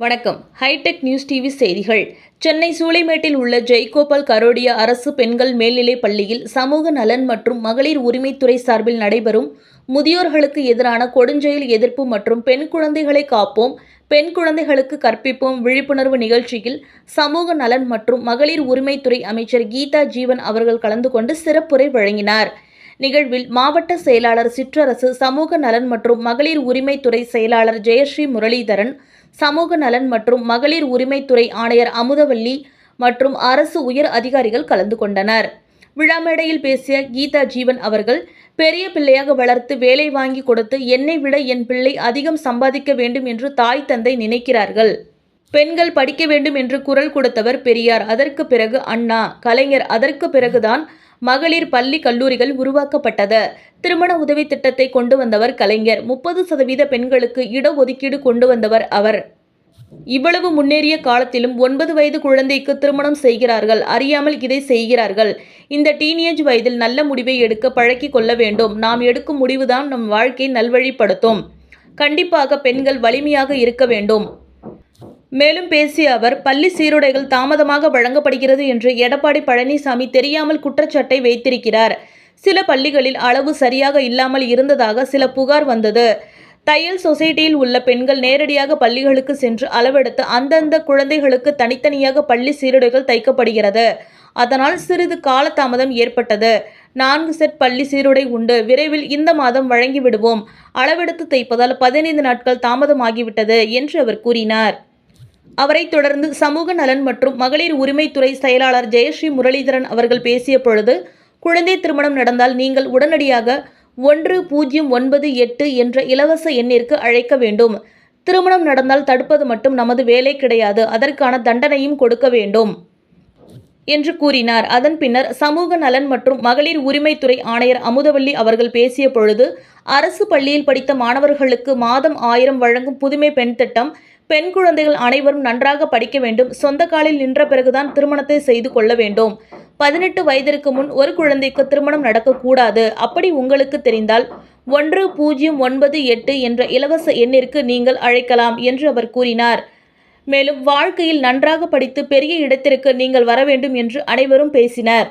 வணக்கம். Hitech news TV செய்திகள். சென்னை சூளைமேட்டில் உள்ள ஜெய்கோபால் கரோடியா அரசு பெண்கள் மேல்நிலைப் பள்ளியில் சமூக நலன் மற்றும் மகளிர் உரிமைத்துறை சார்பில் நடைபெறும் முதியோர்களுக்கு எதிரான கொடுஞ்செயல் எதிர்ப்பு மற்றும் பெண் குழந்தைகளை காப்போம் பெண் குழந்தைகளுக்கு கற்பிப்போம் விழிப்புணர்வு நிகழ்ச்சியில் சமூக நலன் மற்றும் மகளிர் உரிமைத்துறை அமைச்சர் கீதா ஜீவன் அவர்கள் கலந்து கொண்டு சிறப்புரை வழங்கினார். நிகழ்வில் மாவட்ட செயலாளர் சிற்றரசு சமூக நலன் மற்றும் மகளிர் உரிமைத்துறை செயலாளர் ஜெயஸ்ரீ முரளிதரன் சமூக நலன் மற்றும் மகளிர் உரிமைத்துறை ஆணையர் அமுதவல்லி மற்றும் அரசு உயர் அதிகாரிகள் கலந்து கொண்டனர். விழா மேடையில் பேசிய கீதா ஜீவன் அவர்கள் பெரிய பிள்ளையாக வளர்த்து வேலை வாங்கி கொடுத்து என்னை விட என் பிள்ளை அதிகம் சம்பாதிக்க வேண்டும் என்று தாய் தந்தை நினைக்கிறார்கள். பெண்கள் படிக்க வேண்டும் என்று குரல் கொடுத்தவர் பெரியார். அதற்கு பிறகு அண்ணா. கலைஞர் அதற்கு பிறகுதான் மகளிர் பள்ளி கல்லூரிகள் உருவாக்கப்பட்டது. திருமண உதவி திட்டத்தை கொண்டு வந்தவர் கலைஞர். முப்பது சதவீத பெண்களுக்கு இடஒதுக்கீடு கொண்டு வந்தவர் அவர். இவ்வளவு முன்னேறிய காலத்திலும் ஒன்பது வயது குழந்தைக்கு திருமணம் செய்கிறார்கள். அறியாமல் இதை செய்கிறார்கள். இந்த டீனேஜ் வயதில் நல்ல முடிவை எடுக்க பழக்கிக் கொள்ள வேண்டும். நாம் எடுக்கும் முடிவுதான் நம் வாழ்க்கையை நல்வழிப்படுத்தும். கண்டிப்பாக பெண்கள் வலிமையாக இருக்க வேண்டும். மேலும் பேசிய அவர் பள்ளி சீருடைகள் தாமதமாக வழங்கப்படுகிறது என்று எடப்பாடி பழனிசாமி தெரியாமல் குற்றச்சாட்டை வைத்திருக்கிறார். சில பள்ளிகளில் அளவு சரியாக இல்லாமல் இருந்ததாக சில புகார் வந்தது. தையல் சொசைட்டியில் உள்ள பெண்கள் நேரடியாக பள்ளிகளுக்கு சென்று அளவெடுத்து அந்தந்த குழந்தைகளுக்கு தனித்தனியாக பள்ளி சீருடைகள் தைக்கப்படுகிறது. அதனால் சிறிது காலதாமதம் ஏற்பட்டது. நான்கு செட் பள்ளி சீருடை உண்டு. விரைவில் இந்த மாதம் வழங்கிவிடுவோம். அளவெடுத்து தைப்பதால் பதினைந்து நாட்கள் தாமதமாகிவிட்டது என்று அவர் கூறினார். அவரைத் தொடர்ந்து சமூக நலன் மற்றும் மகளிர் உரிமைத்துறை செயலாளர் ஜெயஸ்ரீ முரளிதரன் அவர்கள் பேசிய பொழுது குழந்தை திருமணம் நடந்தால் நீங்கள் உடனடியாக ஒன்று பூஜ்ஜியம் ஒன்பது எட்டு என்ற இலவச எண்ணிற்கு அழைக்க வேண்டும். திருமணம் நடந்தால் தடுப்பது மட்டும் நமது வேலை கிடையாது. அதற்கான தண்டனையும் கொடுக்க வேண்டும். என்று கூறினார். அதன் பின்னர் சமூக நலன் மற்றும் மகளிர் உரிமைத்துறை ஆணையர் அமுதவல்லி அவர்கள் பேசிய பொழுது அரசு பள்ளியில் படித்த மாணவர்களுக்கு மாதம் ஆயிரம் வழங்கும் புதுமை பெண் திட்டம் பெண் குழந்தைகள் அனைவரும் நன்றாக படிக்க வேண்டும். சொந்த காலில் நின்ற பிறகுதான் திருமணத்தை செய்து கொள்ள வேண்டும். பதினெட்டு வயதிற்கு முன் ஒரு குழந்தைக்கு திருமணம் நடக்கக்கூடாது. அப்படி உங்களுக்கு தெரிந்தால் ஒன்று பூஜ்ஜியம் ஒன்பது எட்டு என்ற இலவச எண்ணிற்கு நீங்கள் அழைக்கலாம் என்று அவர் கூறினார். மேலும் வாழ்க்கையில் நன்றாக படித்து பெரிய இடத்திற்கு நீங்கள் வர வேண்டும் என்று அனைவரும் பேசினர்.